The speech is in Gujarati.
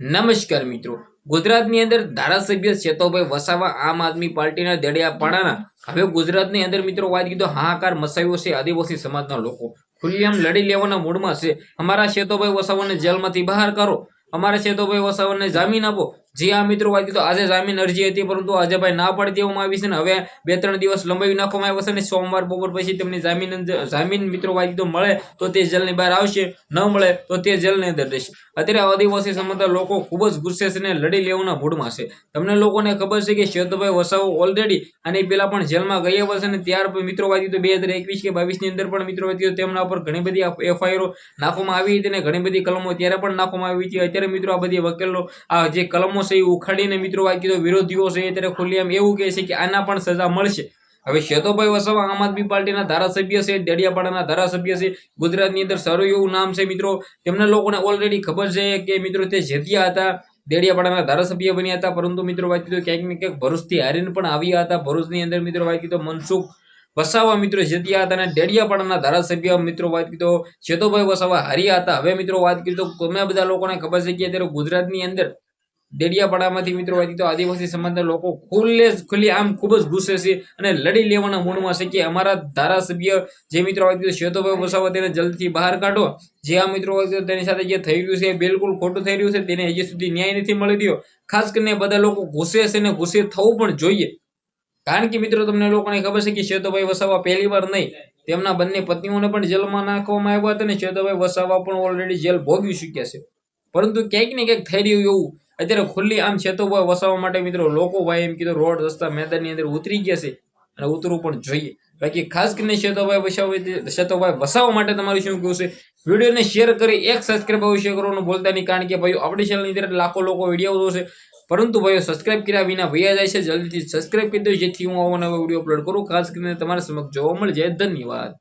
નમસ્કાર મિત્રો. ગુજરાતની અંદર ધારાસભ્ય શેતોભાઈ વસાવા આમ આદમી પાર્ટીના દડિયાપાડાના હવે ગુજરાતની અંદર મિત્રો વાત કીધો હાહાકાર મસાયો છે આદિવાસી સમાજના લોકો. ખુલ્લેઆમ લડી લેવાના મૂડમાં છે. અમારા શેતોભાઈ વસાવાને જેલમાંથી બહાર કરો અમારા શેતોભાઈ વસાવાને જામીન આપો. જી આ મિત્રો વાત તો આજે જામીન અરજી હતી, પરંતુ આજે ભાઈ ના પાડી દેવામાં આવી છે ને હવે બે ત્રણ દિવસ લંબાવી નાખવામાં આવ્યો છે ને સોમવાર બપોર પછી તેમની જામીન જામીન, મિત્રો વાત તો મળે, તો તે જેલની બહાર આવશે, ન મળે, તો તે જેલની અંદર રહેશે. અત્યારે આદિવાસી સમાજના લોકો ખૂબ જ ગુસ્સે છે ને લડી લેવાના મૂડમાં છે. તમને લોકોને ખબર છે કે શેતુભાઈ વસાવો ઓલરેડી અને પેલા પણ જેલમાં ગયા વર્ષે ને ત્યાર મિત્રો વાત તો બે હજાર એકવીસ કે બાવીસની અંદર પણ, મિત્રો વાત તેમના ઉપર ઘણી બધી એફઆઈઆરો નાખવામાં આવી હતી ને ઘણી બધી કલમો ત્યારે પણ નાખવામાં આવી હતી. અત્યારે, મિત્રો, આ બધી વકીલો, આ જે કલમો છે એ ઉખાડીને મિત્રો વાત કીધું વિરોધીઓ છે અત્યારે ખુલ્લેઆમ એવું કહે છે કે આના પણ સજા મળશે. હવે શેતોભાઈ વસાવા આમ આદમી પાર્ટીના ધારાસભ્ય છે, ડેડિયાપાડાના ધારાસભ્ય છે, ગુજરાતની અંદર સારું એવું નામ છે મિત્રો. તેમના લોકોને ઓલરેડી ખબર છે કે મિત્રો તે જેત્યા હતા દેડિયાપાડાના ધારાસભ્ય બન્યા હતા. પરંતુ મિત્રો વાત કીધું ક્યાંક ને ક્યાંક ભરૂચથી હારીને પણ આવ્યા હતા. ભરૂચની અંદર મિત્રો વાત કીધું મનસુખ વસાવા મિત્રો જીત્યા હતા અને ડેડિયાપાડાના ધારાસભ્ય મિત્રો વાત કીધો ચેતોભાઈ વસાવા હાર્યા હતા. હવે મિત્રો વાત કરી તો ઘણા બધા લોકોને ખબર છે કે અત્યારે ગુજરાતની અંદર દેડિયાપાડામાંથી મિત્રો વાત તો આદિવાસી સમાજના લોકો ખુલ્લે ખુલ્લી આમ ખૂબ જ ગુસ્સે છે અને લડી લેવાના મૂળમાં છે કે અમારા ધારાસભ્ય જે મિત્રો વાત કીધું શેતોભાઈ વસાવા તેને જલ્દીથી બહાર કાઢો. જે આ મિત્રો કીધું તેની સાથે જે થઈ રહ્યું છે, બિલકુલ ખોટું થઈ રહ્યું છે, તેને હજી સુધી ન્યાય નથી મળી રહ્યો. ખાસ કરીને બધા લોકો ગુસ્સે છે અને ગુસ્સે થવું પણ જોઈએ. કારણ કે મિત્રો તમને લોકોને ખબર છે કે શ્વેતોભાઈ વસાવા પહેલી વાર નહીં, તેમના બંને પત્નીઓને પણ જેલમાં નાખવામાં આવ્યા હતા અને શેતોભાઈ વસાવા પણ ઓલરેડી જેલ ભોગવી ચૂક્યા છે. પરંતુ ક્યાંક ને ક્યાંક થઈ રહ્યું એવું અત્યારે ખુલ્લી આમ શેતોભાઈ વસાવા માટે મિત્રો લોકો ભાઈ એમ કીધું, રોડ રસ્તા મેદાનની અંદર ઉતરી ગયા છે અને ઉતરવું પણ જોઈએ. બાકી ખાસ કરીને શેતોભાઈ વસાવી શેતોભાઈ વસાવવા માટે તમારું શું કહેવું છે? વિડીયોને શેર કરી એક સબસ્ક્રાઈબ અવશ્ય કરવાનું બોલતા નહીં, કારણ કે ભાઈ આપણી ચેનલની અંદર લાખો લોકો વીડિયો જોશે. પરંતુ ભાઈઓ સબસ્ક્રાઇબ કર્યા વિના ભૈયા જાય છે. જલ્દીથી સબસ્ક્રાઇબ કરી દો જેથી હું આવો નવો વીડિયો અપલોડ કરું. ખાસ કરીને તમારા સમક્ષ જોવા મળશે ધન્યવાદ.